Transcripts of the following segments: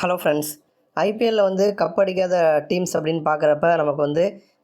Hello friends ஐபிஎல்லில் வந்து cup அடிக்காத teams அப்படின்னு பார்க்குறப்ப நமக்கு வந்து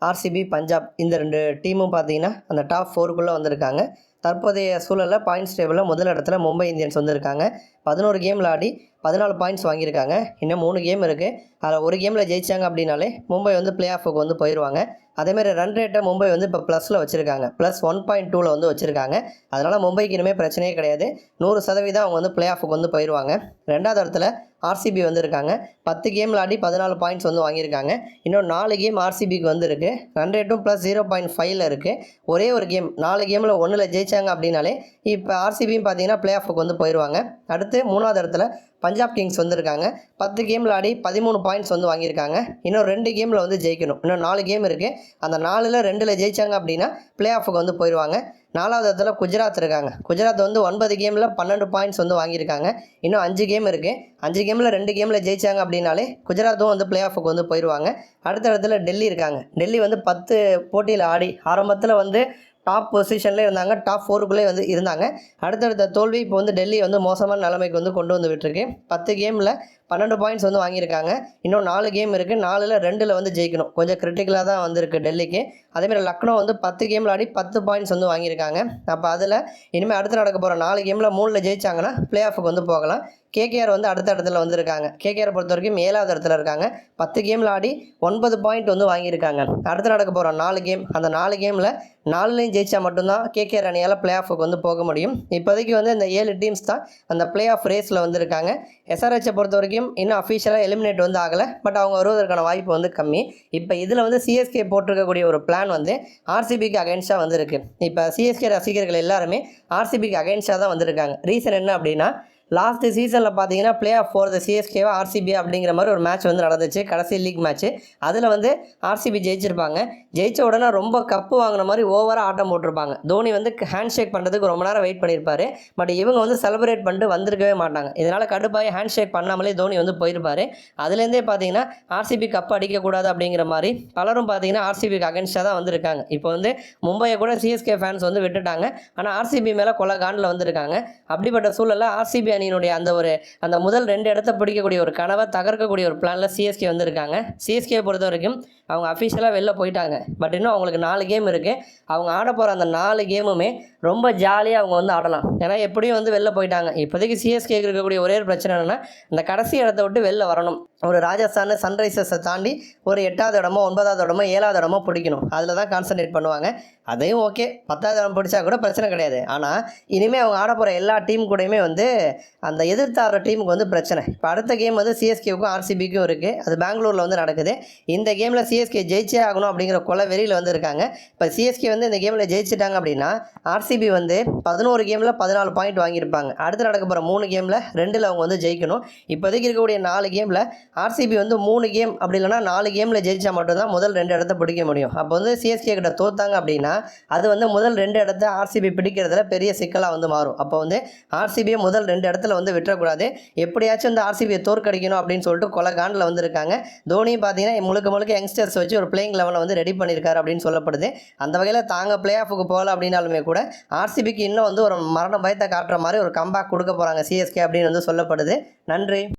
ஆர்சிபி பஞ்சாப் இந்த ரெண்டு டீமும் பார்த்தீங்கன்னா அந்த டாப் ஃபோருக்குள்ளே வந்திருக்காங்க. தற்போதைய சூழலில் பாயிண்ட்ஸ் டேபிளில் முதல் இடத்துல மும்பை இந்தியன்ஸ் வந்திருக்காங்க. பதினோரு கேமில் ஆடி பதினாலு பாயிண்ட்ஸ் வாங்கியிருக்காங்க. இன்னும் மூணு கேம் இருக்குது அதில் ஒரு கேமில் ஜெயித்தாங்க அப்படின்னாலே மும்பை வந்து பிளே ஆஃபுக்கு வந்து போயிடுவாங்க அதேமாதிரி ரன் ரேட்டை மும்பை வந்து இப்போ ப்ளஸில் வச்சுருக்காங்க. ப்ளஸ் ஒன் பாயிண்ட் டூவில் வந்து வச்சுருக்காங்க. அதனால் மும்பைக்கு இனிமேல் பிரச்சனையே கிடையாது. நூறு சதவீதம் அவங்க வந்து பிளே ஆஃபுக்கு வந்து போயிடுவாங்க ரெண்டாவது இடத்துல ஆர்சிபி வந்திருக்காங்க பத்து கேமில் ஆடி பதினாலு பாயிண்ட்ஸ் வந்து வாங்கியிருக்காங்க. இன்னும் நாலு கேம் ஆர்சிபிக்கு வந்து இருக்குது ரன் ரேட்டும் ப்ளஸ் ஜீரோ பாயிண்ட் ஃபைவ்ல இருக்குது ஒரே ஒரு கேம் நாலு கேமில் ஒன்றில் ஜெயிச்சாங்க அப்படின்னாலே இப்போ ஆர்சிபியும் பார்த்தீங்கன்னா பிளே ஆஃபுக்கு வந்து போயிடுவாங்க அடுத்து மூணாவது இடத்துல பஞ்சாப் கிங்ஸ் வந்திருக்காங்க. பத்து கேமில் ஆடி பதிமூணு பாயிண்ட்ஸ் வந்து வாங்கியிருக்காங்க. இன்னும் ரெண்டு கேமில் வந்து ஜெயிக்கணும். இன்னும் நாலு கேம் இருக்குது அந்த நாலில் ரெண்டில் ஜெயிச்சாங்க அப்படின்னா பிளே ஆஃபுக்கு வந்து போயிடுவாங்க நாலாவது இடத்துல குஜராத் இருக்காங்க. குஜராத் வந்து ஒன்பது கேமில் பன்னெண்டு பாயிண்ட்ஸ் வந்து வாங்கியிருக்காங்க. இன்னும் அஞ்சு கேம் இருக்குது அஞ்சு கேமில் ரெண்டு கேமில் ஜெயித்தாங்க அப்படின்னாலே குஜராத்தும் வந்து பிளே ஆஃபுக்கு வந்து போயிடுவாங்க அடுத்த இடத்துல டெல்லி இருக்காங்க. டெல்லி வந்து பத்து போட்டியில் ஆடி ஆரம்பத்தில் வந்து டாப் பொசிஷன்லேயே இருந்தாங்க. டாப் ஃபோருக்குள்ளே வந்து இருந்தாங்க. அடுத்தடுத்த தோல்வி இப்போ வந்து டெல்லி வந்து மோசமான நிலைமைக்கு வந்து கொண்டு வந்து விட்டுருக்கு. பத்து கேமில் பன்னெண்டு பாயிண்ட்ஸ் வந்து வாங்கியிருக்காங்க. இன்னும் நாலு கேம் இருக்குது நாலில் ரெண்டில் வந்து ஜெயிக்கணும். கொஞ்சம் கிரிட்டிக்கலாக தான் வந்திருக்கு டெல்லிக்கு. அதேமாதிரி லக்னோ வந்து பத்து கேம் ஆடி பத்து பாயிண்ட்ஸ் வந்து வாங்கியிருக்காங்க. அப்போ அதில் இனிமேல் அடுத்து நடக்க போகிற நாலு கேமில் மூணில் ஜெயிச்சாங்கன்னா பிளே ஆஃபுக்கு வந்து போகலாம். கேகேஆர் வந்து அடுத்த இடத்துல வந்திருக்காங்க. கேகேஆர் பொறுத்த வரைக்கும் ஏழாவது இடத்துல இருக்காங்க. பத்து கேமில் ஆடி ஒன்பது பாயிண்ட் வந்து வாங்கியிருக்காங்க. அடுத்து நடக்க போகிற நாலு கேம் அந்த நாலு கேமில் நாலுலேயும் ஜெயிச்சா மட்டும்தான் கேகேஆர் அணியால் பிளே ஆஃபுக்கு வந்து போக முடியும். இப்போதைக்கு வந்து இந்த ஏழு டீம்ஸ் தான் அந்த பிளே ஆஃப் ரேஸில் வந்திருக்காங்க. எஸ்ஆர்ஹெச்சை பொறுத்த வரைக்கும் இன்னும் அஃபிஷியலாக எலிமினேட் வந்து ஆகலை. பட் அவங்க வருவதற்கான வாய்ப்பு வந்து கம்மி. இப்போ இதில் வந்து சிஎஸ்கே போட்டிருக்கக்கூடிய ஒரு பிளான் வந்து ஆர்சிபிக்கு அகைன்ஸ்டாக வந்திருக்கு. இப்போ சிஎஸ்கே ரசிகர்கள் எல்லாருமே ஆர்சிபிக்கு அகைன்ஸ்டாக தான் வந்திருக்காங்க. ரீசன் என்ன அப்படின்னா லாஸ்ட் சீசனில் பார்த்தீங்கன்னா பிளே ஆஃப் ஃபோர் த சிஎஸ்கேவா ஆர்சிபி அப்படிங்கிற மாதிரி ஒரு மேட்ச் வந்து நடந்துச்சு. கடைசி லீக் மேட்ச்சு அதில் வந்து ஆர்சிபி ஜெயிச்சிருப்பாங்க. ஜெயிச்ச உடனே ரொம்ப கப்பு வாங்கின மாதிரி ஓவராக ஆட்டம் போட்டிருப்பாங்க. தோனி வந்து ஹேண்ட் ஷேக் பண்ணுறதுக்கு ரொம்ப நேரம் வெயிட் பண்ணியிருப்பாரு. பட் இவங்க வந்து செலிப்ரேட் பண்ணிட்டு வந்திருக்கவே மாட்டாங்க. இதனால் கடுப்பாகி ஹேண்ட் ஷேக் பண்ணாமலே தோனி வந்து போயிருப்பாரு. அதுலேருந்தே பார்த்தீங்கன்னா ஆர்சிபி கப் அடிக்கக்கூடாது அப்படிங்கிற மாதிரி பலரும் பார்த்தீங்கன்னா ஆர்சிபிக்கு அகென்ஸ்டாக தான் வந்திருக்காங்க. இப்போ வந்து மும்பையை கூட சிஎஸ்கே ஃபேன்ஸ் வந்து விட்டுட்டாங்க. ஆனால் ஆர்சிபி மேலே கொலை காண்டில் வந்திருக்காங்க. அப்படிப்பட்ட சூழலில் ஆர்சிபி அணியினுடைய அந்த ஒரு அந்த முதல் ரெண்டு இடத்த பிடிக்கக்கூடிய ஒரு கனவை தகர்க்கக்கூடிய ஒரு பிளானில் சிஎஸ்கே வந்திருக்காங்க. சிஎஸ்கே பொறுத்த வரைக்கும் அவங்க அஃபிஷியலாக வெளில போயிட்டாங்க. பட் இன்னும் அவங்களுக்கு நாலு கேம் இருக்குது அவங்க ஆட போகிற அந்த நாலு கேமுமே ரொம்ப ஜாலியாக அவங்க வந்து ஆடலாம். ஏன்னா எப்படியும் வந்து வெளில போயிட்டாங்க. இப்போதைக்கு சிஎஸ்கே இருக்கக்கூடிய ஒரே ஒரு பிரச்சனை என்னென்னா இந்த கடைசி இடத்த விட்டு வெளில வரணும். ஒரு ராஜஸ்தான் சன்ரைசர்ஸை தாண்டி ஒரு எட்டாவது இடமோ ஒன்பதாவது இடமோ ஏழாவது இடமோ பிடிக்கணும். அதில் தான் கான்சன்ட்ரேட் பண்ணுவாங்க. அதையும் ஓகே பத்தாவது இடம் பிடிச்சா கூட பிரச்சனை கிடையாது. ஆனால் இனிமேல் அவங்க ஆட போகிற எல்லா டீம் கூடயுமே வந்து அந்த எதிர்த்தாடுற டீமுக்கு வந்து பிரச்சனை. இப்போ அடுத்த கேம் வந்து சிஎஸ்கேவுக்கும் ஆர்சிபிக்கும் இருக்குது அது பெங்களூரில் வந்து நடக்குது. இந்த கேமில் சிஎஸ்கே ஜெயிச்சே ஆகணும் அப்படிங்கிற கொலை வெறியில் வந்து இருக்காங்க. இப்போ சிஎஸ்கே வந்து இந்த கேமில் ஜெயிச்சிட்டாங்க அப்படின்னா ஆர்சிபி வந்து பதினோரு கேமில் பதினாலு பாயிண்ட் வாங்கியிருப்பாங்க. அடுத்து நடக்க போகிற மூணு கேமில் ரெண்டில் அவங்க வந்து ஜெயிக்கணும். இப்போதைக்கு இருக்கக்கூடிய நாலு கேமில் ஆர்சிபி வந்து மூணு கேம் அப்படி இல்லைனா நாலு கேமில் ஜெயிச்சா மட்டும்தான் முதல் ரெண்டு இடத்த பிடிக்க முடியும். அப்போ வந்து சிஎஸ்கே கிட்ட தோத்தாங்க அப்படின்னா அது வந்து முதல் ரெண்டு இடத்த ஆர்சிபி பிடிக்கிறதுல பெரிய சிக்கலாக வந்து மாறும். அப்போ வந்து ஆர்சிபியை முதல் ரெண்டு இடத்துல வந்து விட்டுறக்கூடாது. எப்படியாச்சும் இந்த ஆர்சிபியை தோற்கடிக்கணும் அப்படின்னு சொல்லிட்டு கொலை வந்திருக்காங்க. தோனியும் பார்த்தீங்கன்னா முழுக்க முழுக்க யங்ஸ்டர்ஸ் வச்சு ஒரு பிளேயிங் லெவலில் வந்து ரெடி பண்ணியிருக்காரு அப்படின்னு சொல்லப்படுது. அந்த வகையில் தாங்க பிளே ஆஃபுக்கு போகல அப்படின்னாலுமே கூட ஆர்சிபிக்கு இன்னும் வந்து ஒரு மரண பயத்தை காட்டுற மாதிரி ஒரு கம்பேக் கொடுக்க போகிறாங்க சிஎஸ்கே அப்படின்னு வந்து சொல்லப்படுது. நன்றி.